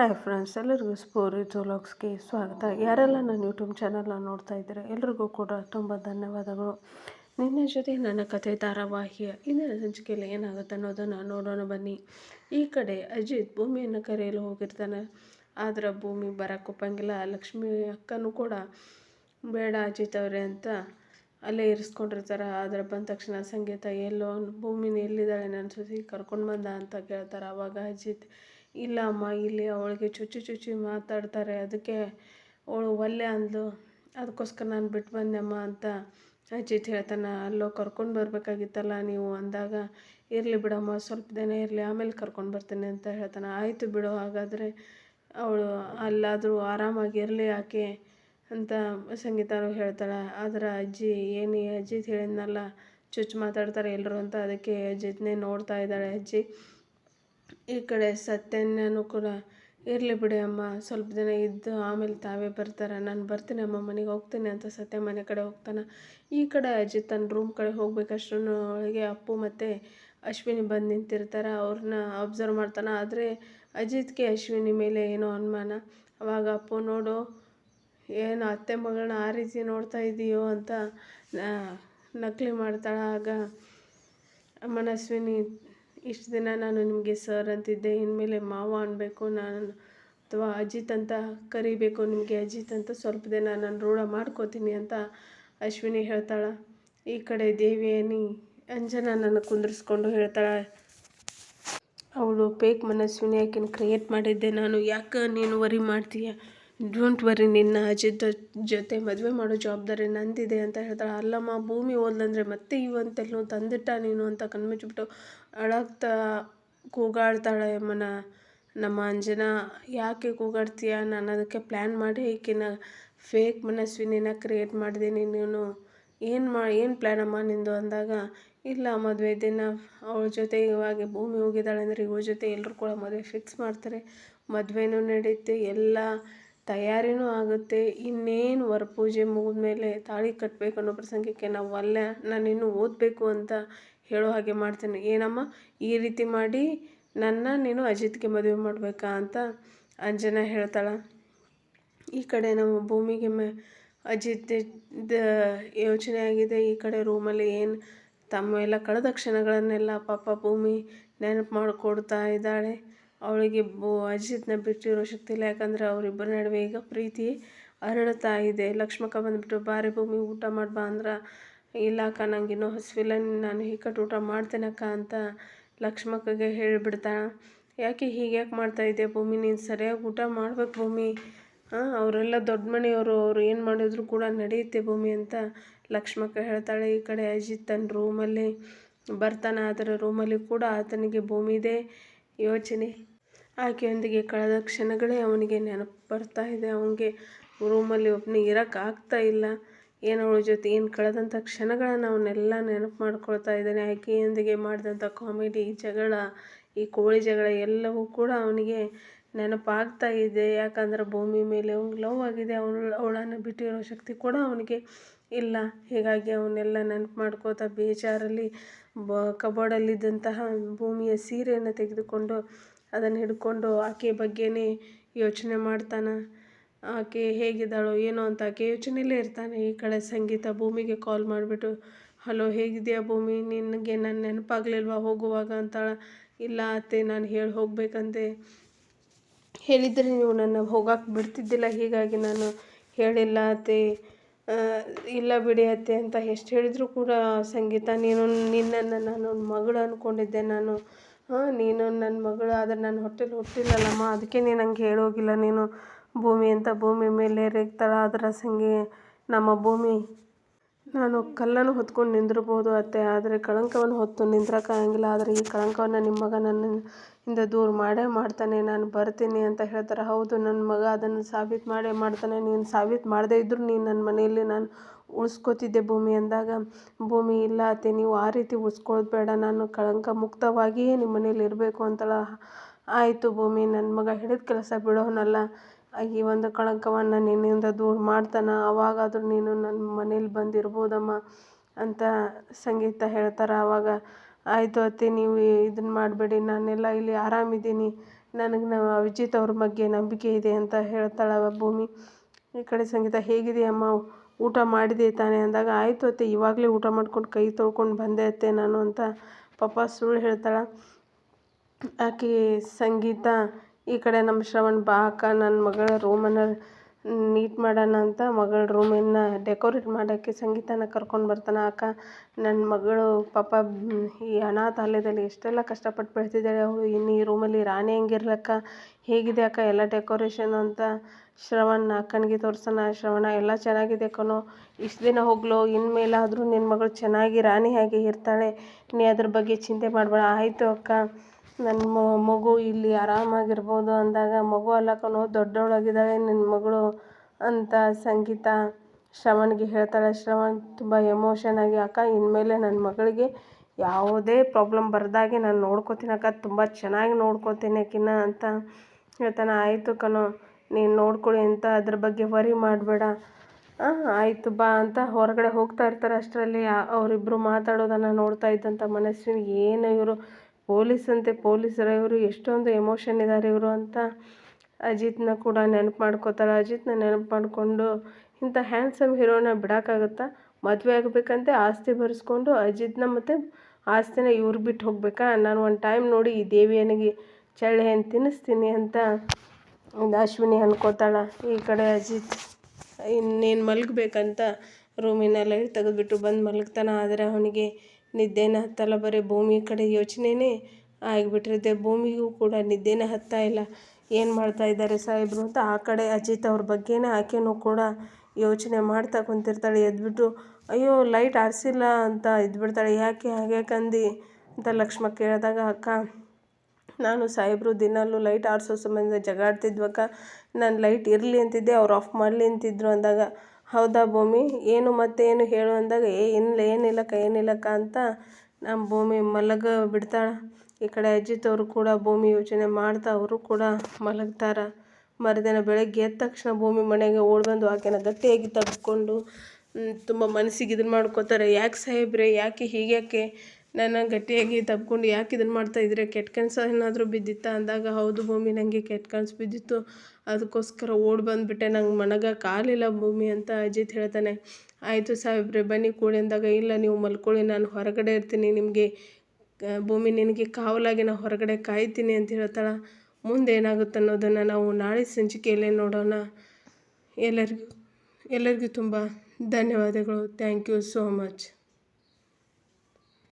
Hi friends ಎಲ್ಲರಿಗೂ ಸ್ಪೋರಿ ಜೋಲಾಗ್ಸ್ಗೆ ಸ್ವಾಗತ. ಯಾರೆಲ್ಲ ನನ್ನ ಯೂಟ್ಯೂಬ್ ಚಾನಲ್ನ ನೋಡ್ತಾ ಇದ್ದೀರಾ, ಎಲ್ರಿಗೂ ಕೂಡ ತುಂಬ ಧನ್ಯವಾದಗಳು. ನಿನ್ನೆ ಜೊತೆ ನನ್ನ ಕಥೆ ಧಾರಾವಾಹಿಯ ಇಂದಿನ ಸಂಚಿಕೆಯಲ್ಲಿ ಏನಾಗುತ್ತೆ ಅನ್ನೋದನ್ನು ನೋಡೋಣ ಬನ್ನಿ. ಈ ಕಡೆ ಅಜಿತ್ ಭೂಮಿಯನ್ನು ಕರೆಯಲು ಹೋಗಿರ್ತಾನೆ. ಆದರೆ ಭೂಮಿ ಬರಕ್ಕೆ ಒಪ್ಪಂಗಿಲ್ಲ. ಲಕ್ಷ್ಮಿ ಅಕ್ಕನೂ ಕೂಡ, ಬೇಡ ಅಜಿತ್ ಅವರೇ ಅಂತ ಅಲ್ಲೇ ಇರಿಸ್ಕೊಂಡಿರ್ತಾರೆ. ಆದರೆ ಬಂದ ತಕ್ಷಣ ಸಂಗೀತ ಎಲ್ಲೋ ಭೂಮಿನ ಎಲ್ಲಿದ್ದಾಳೆ ನನ್ನ ಸುದ್ದಿ ಕರ್ಕೊಂಡು ಬಂದ ಅಂತ ಕೇಳ್ತಾರೆ. ಆವಾಗ ಅಜಿತ್ ಇಲ್ಲ ಅಮ್ಮ ಇಲ್ಲಿ ಅವಳಿಗೆ ಚುಚ್ಚು ಚುಚ್ಚಿ ಮಾತಾಡ್ತಾರೆ. ಅದಕ್ಕೆ ಅವಳು ಒಲ್ಲೆ ಅಂದಳು ಅದಕ್ಕೋಸ್ಕರ ನಾನು ಬಿಟ್ಟು ಬಂದೆಮ್ಮ ಅಂತ ಅಜಿತ್ ಹೇಳ್ತಾನೆ. ಅಲ್ಲೋ, ಕರ್ಕೊಂಡು ಬರಬೇಕಾಗಿತ್ತಲ್ಲ ನೀವು ಅಂದಾಗ, ಇರಲಿ ಬಿಡಮ್ಮ, ಸ್ವಲ್ಪ ದಿನ ಇರಲಿ, ಆಮೇಲೆ ಕರ್ಕೊಂಡು ಬರ್ತೀನಿ ಅಂತ ಹೇಳ್ತಾನೆ. ಆಯಿತು ಬಿಡು, ಹಾಗಾದರೆ ಅವಳು ಅಲ್ಲಾದರೂ ಆರಾಮಾಗಿ ಇರಲಿ ಆಕೆ ಅಂತ ಸಂಗೀತನು ಹೇಳ್ತಾಳೆ. ಆದರೆ ಅಜ್ಜಿ, ಏನು ಅಜ್ಜಿ ಹೇಳಿದ್ನಲ್ಲ, ಚುಚ್ಚು ಮಾತಾಡ್ತಾರೆ ಎಲ್ಲರೂ ಅಂತ ಅದಕ್ಕೆ ಅಜ್ಜಿತ್ನೇ ನೋಡ್ತಾ ಇದ್ದಾಳೆ. ಅಜ್ಜಿ ಈ ಕಡೆ ಸತ್ಯನ್ಯನೂ ಕೂಡ ಇರಲಿ ಬಿಡಿ ಅಮ್ಮ, ಸ್ವಲ್ಪ ದಿನ ಇದ್ದು ಆಮೇಲೆ ತಾವೇ ಬರ್ತಾರೆ. ನಾನು ಬರ್ತೀನಿ ಅಮ್ಮ, ಮನೆಗೆ ಹೋಗ್ತೀನಿ ಅಂತ ಸತ್ಯ ಮನೆ ಕಡೆ ಹೋಗ್ತಾನೆ. ಈ ಕಡೆ ಅಜಿತ್ ತನ್ನ ರೂಮ್ ಕಡೆ ಹೋಗ್ಬೇಕಷ್ಟು ಒಳಗೆ ಅಪ್ಪು ಮತ್ತು ಅಶ್ವಿನಿ ಬಂದು ನಿಂತಿರ್ತಾರೆ. ಅವ್ರನ್ನ ಅಬ್ಸರ್ವ್ ಮಾಡ್ತಾನೆ. ಆದರೆ ಅಜಿತ್ಗೆ ಅಶ್ವಿನಿ ಮೇಲೆ ಏನೋ ಅನುಮಾನ. ಅವಾಗ ಅಪ್ಪು, ನೋಡು, ಏನು ಅತ್ತೆ ಮಗಳನ್ನ ಆ ರೀತಿ ನೋಡ್ತಾ ಇದೆಯೋ ಅಂತ ನಕಲಿ ಮಾಡ್ತಾಳೆ. ಆಗ ಅಮ್ಮನ ಅಶ್ವಿನಿ ಇಷ್ಟು ದಿನ ನಾನು ನಿಮಗೆ ಸರ್ ಅಂತಿದ್ದೆ, ಇನ್ಮೇಲೆ ಮಾವ ಅನ್ನಬೇಕು ನಾನು ಅಥವಾ ಅಜಿತ್ ಅಂತ ಕರಿಬೇಕು, ನಿಮಗೆ ಅಜಿತ್ ಅಂತ ಸ್ವಲ್ಪ ದಿನ ನಾನು ರೂಢ ಮಾಡ್ಕೋತೀನಿ ಅಂತ ಅಶ್ವಿನಿ ಹೇಳ್ತಾಳೆ. ಈ ಕಡೆ ದೇವಿಯನಿ ಅಂಜನ ನನ್ನ ಕುಂದಿರಿಸ್ಕೊಂಡು ಹೇಳ್ತಾಳೆ. ಅವಳು ಪೇಕ್ ಮನಸ್ವಿನಿ ಆಕಿನ ಕ್ರಿಯೇಟ್ ಮಾಡಿದ್ದೆ ನಾನು, ಯಾಕೆ ನೀನು ವರಿ ಮಾಡ್ತೀಯ? ಡೋಂಟ್ ವರಿ ನಿನ್ನ ಅಜಿತ್ ಜೊತೆ ಮದುವೆ ಮಾಡೋ ಜವಾಬ್ದಾರಿ ನಂದಿದೆ ಅಂತ ಹೇಳ್ತಾಳೆ. ಅಲ್ಲಮ್ಮ, ಭೂಮಿ ಓದ್ಲಂದ್ರೆ ಮತ್ತೆ ಇವಂತೆಲ್ಲೋ ತಂದಿಟ್ಟ ನೀನು ಅಂತ ಕಣ್ಮುಚ್ಚಿಬಿಟ್ಟು ಅಳಗ್ತಾ ಕೂಗಾಡ್ತಾಳೆ ಮನ ನಮ್ಮ ಅಂಜನ, ಯಾಕೆ ಕೂಗಾಡ್ತೀಯ? ನಾನು ಅದಕ್ಕೆ ಪ್ಲ್ಯಾನ್ ಮಾಡಿ ಈಕಿನ ಫೇಕ್ ಮನಸ್ವಿನ ಕ್ರಿಯೇಟ್ ಮಾಡಿದ್ದೀನಿ ನೀನು. ಏನು ಮಾ, ಏನು ಅಮ್ಮ ನಿಂದು ಅಂದಾಗ? ಇಲ್ಲ, ಮದುವೆ ದಿನ ಅವಳ ಜೊತೆ ಇವಾಗ ಭೂಮಿ ಹೋಗಿದ್ದಾಳೆ ಅಂದರೆ ಇವಳ ಜೊತೆ ಎಲ್ಲರೂ ಕೂಡ ಮದುವೆ ಫಿಕ್ಸ್ ಮಾಡ್ತಾರೆ. ಮದುವೆನೂ ನಡೆಯುತ್ತೆ ಎಲ್ಲ ತಯಾರಿನೂ ಆಗುತ್ತೆ. ಇನ್ನೇನು ವರಪೂಜೆ ಮುಗಿದ್ಮೇಲೆ ತಾಳಿ ಕಟ್ಟಬೇಕು ಅನ್ನೋ ಪ್ರಸಂಗಕ್ಕೆ ನಾವು ಅಲ್ಲ ನಾನು ಇನ್ನು ಓದಬೇಕು ಅಂತ ಹೇಳೋ ಹಾಗೆ ಮಾಡ್ತೀನಿ. ಏನಮ್ಮ? ಈ ರೀತಿ ಮಾಡಿ ನನ್ನ ನೀನು ಅಜಿತ್ಗೆ ಮದುವೆ ಮಾಡಬೇಕಾ ಅಂತ ಅಂಜನಾ ಹೇಳ್ತಾಳೆ. ಈ ಕಡೆ ನಮ್ಮ ಭೂಮಿಗೆ ಮ ಅಜಿತ್ ಯೋಚನೆ ಆಗಿದೆ. ಈ ಕಡೆ ರೂಮಲ್ಲಿ ಏನು ತಮ್ಮ ಎಲ್ಲ ಕಳೆದ ಕ್ಷಣಗಳನ್ನೆಲ್ಲ ಪಾಪ ಭೂಮಿ ನೆನಪು ಮಾಡಿಕೊಡ್ತಾ ಇದ್ದಾಳೆ. ಅವಳಿಗೆ ಅಜಿತ್ನ ಬಿಟ್ಟಿರೋ ಶಕ್ತಿ ಇಲ್ಲ ಯಾಕಂದರೆ ಅವರಿಬ್ಬರ ನಡುವೆ ಈಗ ಪ್ರೀತಿ ಅರಳುತ್ತಾ ಇದೆ. ಲಕ್ಷ್ಮಕ್ಕ ಬಂದುಬಿಟ್ಟು, ಬಾರಿ ಭೂಮಿ, ಊಟ ಮಾಡ್ಬಾ ಅಂದ್ರೆ, ಇಲ್ಲ ಅಕ್ಕ, ನಂಗೆ ಇನ್ನೂ ಹಸಿವಿಲ್ಲ. ನಾನು ಹಿಕ್ಕಟ್ಟು ಊಟ ಮಾಡ್ತೇನಕ್ಕ ಅಂತ ಲಕ್ಷ್ಮಕ್ಕಗೆ ಹೇಳಿಬಿಡ್ತಾಳೆ. ಯಾಕೆ ಹೀಗೆ ಯಾಕೆ ಮಾಡ್ತಾ ಇದ್ದೆ ಭೂಮಿ? ನೀನು ಸರಿಯಾಗಿ ಊಟ ಮಾಡ್ಬೇಕು ಭೂಮಿ. ಹಾಂ ಅವರೆಲ್ಲ ದೊಡ್ಡ ಮನೆಯವರು. ಅವರು ಏನು ಮಾಡಿದ್ರು ಕೂಡ ನಡೆಯುತ್ತೆ ಭೂಮಿ ಅಂತ ಲಕ್ಷ್ಮಕ್ಕ ಹೇಳ್ತಾಳೆ. ಈ ಕಡೆ ಅಜಿತ್ ತನ್ನ ರೂಮಲ್ಲಿ ಬರ್ತಾನೆ. ಆದರೆ ರೂಮಲ್ಲಿ ಕೂಡ ಆತನಿಗೆ ಭೂಮಿದೇ ಯೋಚನೆ. ಆಕೆಯೊಂದಿಗೆ ಕಳೆದ ಕ್ಷಣಗಳೇ ಅವನಿಗೆ ನೆನಪು ಬರ್ತಾ ಇದೆ. ಅವನಿಗೆ ರೂಮಲ್ಲಿ ಒಬ್ಬನೇ ಇರೋಕ್ಕಾಗ್ತಾ ಇಲ್ಲ. ಏನು ಅವಳ ಜೊತೆ ಏನು ಕಳೆದಂಥ ಕ್ಷಣಗಳನ್ನು ಅವನ್ನೆಲ್ಲ ನೆನಪು ಮಾಡ್ಕೊಳ್ತಾ ಇದ್ದಾನೆ. ಆಕೆಯೊಂದಿಗೆ ಮಾಡಿದಂಥ ಕಾಮಿಡಿ, ಜಗಳ, ಈ ಕೋಳಿ ಜಗಳ ಎಲ್ಲವೂ ಕೂಡ ಅವನಿಗೆ ನೆನಪಾಗ್ತಾ ಇದೆ. ಯಾಕಂದ್ರೆ ಭೂಮಿ ಮೇಲೆ ಅವ್ನಿಗೆ ಲವ್ ಆಗಿದೆ. ಅವಳು ಅವಳನ್ನು ಬಿಟ್ಟಿರೋ ಶಕ್ತಿ ಕೂಡ ಅವನಿಗೆ ಇಲ್ಲ, ಹೀಗಾಗಿ ಅವನ್ನೆಲ್ಲ ನೆನಪು ಮಾಡ್ಕೋತಾ ಬೇಜಾರಲ್ಲಿ ಬ, ಕಬೋರ್ಡಲ್ಲಿದ್ದಂತಹ ಭೂಮಿಯ ಸೀರೆಯನ್ನು ತೆಗೆದುಕೊಂಡು ಅದನ್ನು ಹಿಡ್ಕೊಂಡು ಆಕೆ ಬಗ್ಗೆನೇ ಯೋಚನೆ ಮಾಡ್ತಾನೆ. ಆಕೆ ಹೇಗಿದ್ದಾಳೋ ಏನೋ ಅಂತ ಆಕೆ ಯೋಚನೆಯಲ್ಲೇ ಇರ್ತಾನೆ. ಈ ಕಡೆ ಸಂಗೀತ ಭೂಮಿಗೆ ಕಾಲ್ ಮಾಡಿಬಿಟ್ಟು ಹಲೋ ಹೇಗಿದೆಯಾ ಭೂಮಿ? ನಿನಗೆ ನನ್ನ ನೆನಪಾಗಲಿಲ್ವಾ ಹೋಗುವಾಗ? ಅಂತಾಳೆ. ಇಲ್ಲ ಅತ್ತೆ, ನಾನು ಹೇಳಿ ಹೋಗಬೇಕಂತೆ. ಹೇಳಿದರೆ ನೀವು ನನ್ನ ಹೋಗಕ್ಕೆ ಬಿಡ್ತಿದ್ದಿಲ್ಲ, ಹೀಗಾಗಿ ನಾನು ಹೇಳಿಲ್ಲ ಅತ್ತೆ. ಇಲ್ಲ ಬಿಡಿ ಅತ್ತೆ ಅಂತ ಎಷ್ಟು ಹೇಳಿದರೂ ಕೂಡ ಸಂಗೀತ, ನೀನು ನಿನ್ನನ್ನು ನಾನು ಮಗಳು ಅಂದ್ಕೊಂಡಿದ್ದೆ ನಾನು. ನೀನು ನನ್ನ ಮಗಳು, ಆದರೆ ನನ್ನ ಹೊಟ್ಟೆಲಿ ಹುಟ್ಟಿಲ್ಲಲ್ಲಮ್ಮ, ಅದಕ್ಕೆ ನೀನು ಹಂಗೆ ಹೇಳೋಗಿಲ್ಲ. ನೀನು ಭೂಮಿ ಅಂತ ಭೂಮಿ ಮೇಲೆ ರೇಗ್ತಾಳೆ, ಆದ್ರೆ ಸಂಗೀ ನಮ್ಮ ಭೂಮಿ ನಾನು ಕಲ್ಲನ್ನು ಹೊತ್ಕೊಂಡು ನಿಂದಿರ್ಬೋದು ಅತ್ತೆ, ಆದರೆ ಕಳಂಕವನ್ನು ಹೊತ್ತು ನಿಂದ್ರಕ್ಕಾಗಂಗಿಲ್ಲ ಆದರೆ ಈ ಕಳಂಕವನ್ನು ನಿಮ್ಮ ಮಗ ನನ್ನ ಇಂದ ದೂರ ಮಾಡೇ ಮಾಡ್ತಾನೆ, ನಾನು ಬರ್ತೀನಿ ಅಂತ ಹೇಳ್ತಾರೆ. ಹೌದು ನನ್ನ ಮಗ ಅದನ್ನು ಸಾಬೀತು ಮಾಡೇ ಮಾಡ್ತಾನೆ. ನೀನು ಸಾಬೀತು ಮಾಡದೇ ಇದ್ದರೂ ನೀನು ನನ್ನ ಮನೆಯಲ್ಲಿ ನಾನು ಉಳಿಸ್ಕೋತಿದ್ದೆ ಭೂಮಿ ಅಂದಾಗ. ಭೂಮಿ ಇಲ್ಲ ಅತ್ತೆ, ನೀವು ಆ ರೀತಿ ಉಳಿಸ್ಕೊಳ್ಳೋದು ಬೇಡ. ನಾನು ಕಳಂಕ ಮುಕ್ತವಾಗಿಯೇ ನಿಮ್ಮ ಮನೇಲಿ ಇರಬೇಕು ಅಂತಳ ಆಯಿತು ಭೂಮಿ. ನನ್ನ ಮಗ ಹಿಡಿದ ಕೆಲಸ ಬಿಡೋನಲ್ಲ. ಈ ಒಂದು ಕಳಂಕವನ್ನು ನಿನ್ನಿಂದ ದೂರ ಮಾಡ್ತಾನೆ. ಅವಾಗಾದರೂ ನೀನು ನನ್ನ ಮನೇಲಿ ಬಂದಿರ್ಬೋದಮ್ಮ ಅಂತ ಸಂಗೀತ ಹೇಳ್ತಾರೆ. ಆವಾಗ ಆಯಿತು ಅತ್ತೆ, ನೀವು ಇದನ್ನು ಮಾಡಬೇಡಿ. ನಾನೆಲ್ಲ ಇಲ್ಲಿ ಆರಾಮಿದ್ದೀನಿ. ನನಗೆ ನಾವು ಅಭಿಜಿತ್ ಅವ್ರ ಬಗ್ಗೆ ನಂಬಿಕೆ ಇದೆ ಅಂತ ಹೇಳ್ತಾಳೆ ಭೂಮಿ. ಈ ಕಡೆ ಸಂಗೀತ ಹೇಗಿದೆಯಮ್ಮ ಊಟ ಮಾಡಿದೆ ತಾನೆ? ಅಂದಾಗ, ಆಯಿತು ಅತ್ತೆ, ಇವಾಗಲೇ ಊಟ ಮಾಡ್ಕೊಂಡು ಕೈ ತೊಳ್ಕೊಂಡು ಬಂದೆ ಅತ್ತೆ ನಾನು ಅಂತ ಪಾಪ ಸುಳ್ಳು ಹೇಳ್ತಾಳೆ. ಆಕೆ ಸಂಗೀತ ಈ ಕಡೆ ನಮ್ಮ ಶ್ರವಣ್ ಬಾ ಅಕ್ಕ ನನ್ನ ಮಗಳ ರೂಮನ್ನು ನೀಟ್ ಮಾಡೋಣ ಅಂತ ಮಗಳ ರೂಮನ್ನು ಡೆಕೋರೇಟ್ ಮಾಡೋಕ್ಕೆ ಸಂಗೀತನ ಕರ್ಕೊಂಡು ಬರ್ತಾನೆ. ಅಕ್ಕ ನನ್ನ ಮಗಳು ಪಾಪ, ಈ ಅನಾಥಾಲಯದಲ್ಲಿ ಎಷ್ಟೆಲ್ಲ ಕಷ್ಟಪಟ್ಟು ಬೆಳೆದಿದ್ದಾಳೆ. ಅವಳು ಇನ್ನು ಈ ರೂಮಲ್ಲಿ ರಾಣಿ ಹೆಂಗಿರ್ಲಕ್ಕ ಹೇಗಿದೆ ಅಕ್ಕ ಎಲ್ಲ ಡೆಕೋರೇಷನ್ ಅಂತ ಶ್ರವಣ್ ಅಕ್ಕನಿಗೆ ತೋರಿಸೋಣ, ಶ್ರವಣ ಎಲ್ಲ ಚೆನ್ನಾಗಿದೆ ಕಣೋ. ಇಷ್ಟು ದಿನ ಹೋಗ್ಲು, ಇನ್ಮೇಲಾದರೂ ನಿನ್ನ ಮಗಳು ಚೆನ್ನಾಗಿ ರಾಣಿ ಹಾಗೆ ಇರ್ತಾಳೆ. ನೀ ಅದ್ರ ಬಗ್ಗೆ ಚಿಂತೆ ಮಾಡಬೇಡ. ಆಯಿತು ಅಕ್ಕ. ನನ್ನ ಮಗು ಇಲ್ಲಿ ಆರಾಮಾಗಿರ್ಬೋದು ಅಂದಾಗ, ಮಗು ಅಲ್ಲ ಕಣೋ, ದೊಡ್ಡವಳಾಗಿದ್ದಾಳೆ ನಿನ್ನ ಮಗಳು ಅಂತ ಸಂಗೀತ ಶ್ರವಣ್ಗೆ ಹೇಳ್ತಾಳೆ. ಶ್ರವಣ್ ತುಂಬ ಎಮೋಷನ್ ಆಗಿ, ಅಕ್ಕ, ಇನ್ಮೇಲೆ ನನ್ನ ಮಗಳಿಗೆ ಯಾವುದೇ ಪ್ರಾಬ್ಲಮ್ ಬರ್ದಾಗೆ ನಾನು ನೋಡ್ಕೋತೀನಿ ಅಕ್ಕ. ತುಂಬ ಚೆನ್ನಾಗಿ ನೋಡ್ಕೋತೀನಿ ಆಕಿನ ಅಂತ ಹೇಳ್ತಾನೆ. ಆಯಿತು ಕಣೋ. ನೀನು ನೋಡ್ಕೊಳ್ಳಿ ಅಂತ ಅದ್ರ ಬಗ್ಗೆ ವರಿ ಮಾಡಬೇಡ. ಆಯಿತು ಬಾ ಅಂತ ಹೊರಗಡೆ ಹೋಗ್ತಾ ಇರ್ತಾರೆ ಅಷ್ಟರಲ್ಲಿ. ಅವರಿಬ್ಬರು ಮಾತಾಡೋದನ್ನು ನೋಡ್ತಾ ಇದ್ದಂಥ ಮನಸ್ಸಿನ ಏನು ಇವರು? ಪೊಲೀಸ್ ಅಂತೆ ಪೊಲೀಸರ ಇವರು, ಎಷ್ಟೊಂದು ಎಮೋಷನ್ ಇದ್ದಾರೆ ಇವರು ಅಂತ ಅಜಿತ್ನ ಕೂಡ ನೆನಪು ಮಾಡ್ಕೋತಾರೆ. ಅಜಿತ್ನ ನೆನಪು ಮಾಡಿಕೊಂಡು ಇಂಥ ಹ್ಯಾಂಡ್ಸಮ್ ಹೀರೋನ ಬಿಡೋಕ್ಕಾಗುತ್ತಾ? ಮದುವೆ ಆಗಬೇಕಂತೆ, ಆಸ್ತಿ ಬರೆಸ್ಕೊಂಡು ಅಜಿತ್ನ ಮತ್ತು ಆಸ್ತಿನ ಇವ್ರು ಬಿಟ್ಟು ಹೋಗ್ಬೇಕಾ? ನಾನು ಒಂದು ಟೈಮ್ ನೋಡಿ ಈ ದೇವಿಯನಿಗೆ, ಚಳ್ಳೆ ತಿನ್ನಿಸ್ತೀನಿ ಅಂತ ಅಶ್ವಿನಿ ಅನ್ಕೋತಾಳೆ, ಈ ಕಡೆ ಅಜಿತ್, ಇನ್ನೇನು ಮಲಗಬೇಕಂತ ರೂಮಿನ ಲೈಟ್ ತೆಗೆದುಬಿಟ್ಟು ಬಂದು ಮಲಗ್ತಾನೆ. ಆದರೆ ಅವನಿಗೆ ನಿದ್ದೆನ ಹತ್ತಲ್ಲ, ಬರೀ ಭೂಮಿ ಕಡೆ ಯೋಚನೆನೇ ಆಗಿಬಿಟ್ಟಿರುತ್ತೆ. ಭೂಮಿಗೂ ಕೂಡ ನಿದ್ದೆನೇ ಹತ್ತಾ ಇಲ್ಲ. ಏನು ಮಾಡ್ತಾ ಇದ್ದಾರೆ ಸಾಹೇಬರು ಅಂತ ಆ ಕಡೆ ಅಜಿತ್ ಅವ್ರ ಬಗ್ಗೆನೇ ಆಕೆನೂ ಕೂಡ ಯೋಚನೆ ಮಾಡ್ತಾ ಕುಂತಿರ್ತಾಳೆ. ಎದ್ಬಿಟ್ಟು, ಅಯ್ಯೋ ಲೈಟ್ ಆರಿಸಿಲ್ಲ ಅಂತ ಇದ್ಬಿಡ್ತಾಳೆ ಯಾಕೆ ಹಾಗೆ ಕಂದು? ಅಂತ ಲಕ್ಷ್ಮ ಕೇಳಿದಾಗ, ಅಕ್ಕ ನಾನು ಸಾಹೇಬರು ದಿನಾಲೂ ಲೈಟ್ ಆರಿಸೋ ಸಂಬಂಧ ಜಗಾಡ್ತಿದ್ವಕ್ಕ. ನಾನು ಲೈಟ್ ಇರಲಿ ಅಂತಿದ್ದೆ, ಅವ್ರು ಆಫ್ ಮಾಡಲಿ ಅಂತಿದ್ರು ಅಂದಾಗ, ಹೌದಾ ಭೂಮಿ? ಏನು ಮತ್ತೆ ಏನು ಹೇಳು ಅಂದಾಗ, ಏ ಏನಿಲ್ಲ ಏನಿಲ್ಲಕ್ಕ ಏನಿಲ್ಲಕ್ಕ ಅಂತ ನಮ್ಮ ಭೂಮಿ ಮಲಗ ಬಿಡ್ತಾಳೆ. ಈ ಕಡೆ ಅಜಿತ್ ಅವರು ಕೂಡ ಭೂಮಿ ಯೋಚನೆ ಮಾಡ್ತಾ ಅವರು ಕೂಡ ಮಲಗ್ತಾರೆ. ಮರುದಿನ ಬೆಳಗ್ಗೆ ಎದ್ದ ತಕ್ಷಣ ಭೂಮಿ ಮನೆಗೆ ಓಡ್ಬಂದು ಆಕೆನ ಗಟ್ಟಿಯಾಗಿ ತಬ್ಕೊಂಡು ತುಂಬ ಮನಸ್ಸಿಗೆ ಇದನ್ನು ಮಾಡ್ಕೋತಾರೆ. ಯಾಕೆ ಸಾಹೇಬ್ರೆ? ಯಾಕೆ ಹೀಗ್ಯಾಕೆ? ನನ್ನ ಗಟ್ಟಿಯಾಗಿ ತಬ್ಕೊಂಡು ಯಾಕೆ ಇದನ್ನು ಮಾಡ್ತಾಯಿದ್ರೆ ಕೆಟ್ಟ ಕನಸು ಏನಾದರೂ ಬಿದ್ದಿತ್ತಾ? ಅಂದಾಗ, ಹೌದು ಭೂಮಿ ನನಗೆ ಕೆಟ್ಟ ಕನಸು ಬಿದ್ದಿತ್ತು. ಅದಕ್ಕೋಸ್ಕರ ಓಡಿ ಬಂದುಬಿಟ್ಟೆ. ನಂಗೆ ಮನಗ ಕಾಲಿಲ್ಲ ಭೂಮಿ ಅಂತ ಅಜಿತ್ ಹೇಳ್ತಾನೆ. ಆಯಿತು ಸಾಹೇಬ್ರೆ, ಬನ್ನಿ ಕೂಡಿ ಅಂದಾಗ, ಇಲ್ಲ, ನೀವು ಮಲ್ಕೊಳ್ಳಿ, ನಾನು ಹೊರಗಡೆ ಇರ್ತೀನಿ. ನಿಮಗೆ ಭೂಮಿ ನಿನಗೆ ಕಾವಲಾಗಿ ನಾನು ಹೊರಗಡೆ ಕಾಯ್ತೀನಿ ಅಂತ ಹೇಳ್ತಾಳೆ. ಮುಂದೆ ಏನಾಗುತ್ತೆ ಅನ್ನೋದನ್ನು ನಾವು ನಾಳೆ ಸಂಚಿಕೆಯಲ್ಲೇ ನೋಡೋಣ. ಎಲ್ಲರಿಗೂ ಎಲ್ಲರಿಗೂ ತುಂಬ ಧನ್ಯವಾದಗಳು. Thank you so much